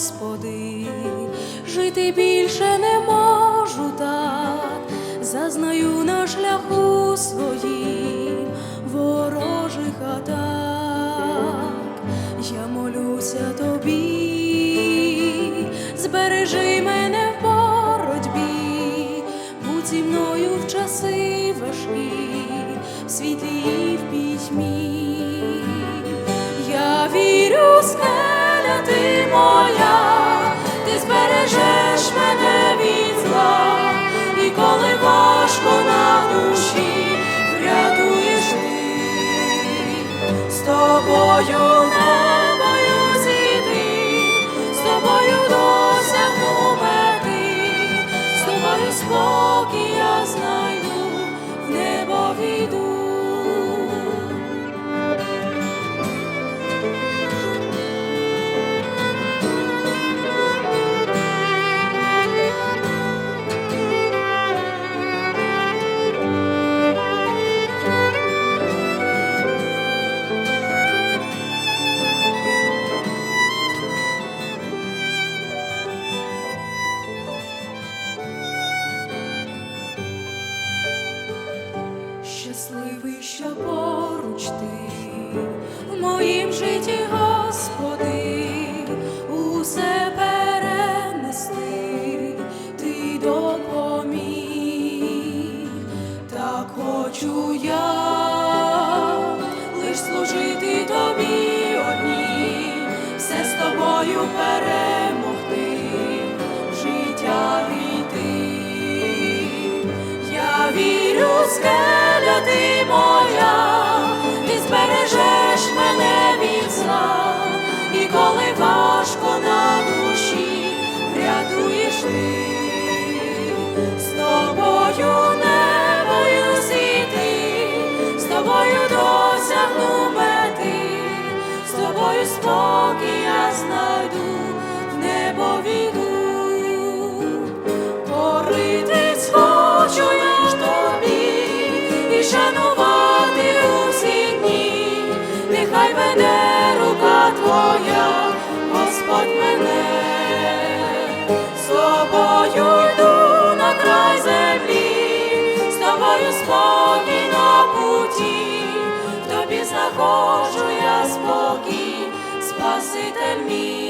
Господи, жити більше не можу так, зазнаю на шляху своїм ворожих атак. Я молюся тобі, збережи мене в боротьбі, будь зі мною в часи важкі, в світлі і в пітьмі. Я вірю, скеля ти моя, тобою моїм житті, Господи, усе перенести, ти допоміг, так хочу я лиш служити тобі одній, все з тобою перемогти, важко на душі, врятуєш ти, з тобою не боюсь іти, з тобою досягну мети, з тобою спокій я знайду, в небо війду. тобою на край землі, з тобою спокій на путі, в тобі я спокій, спаситель мій.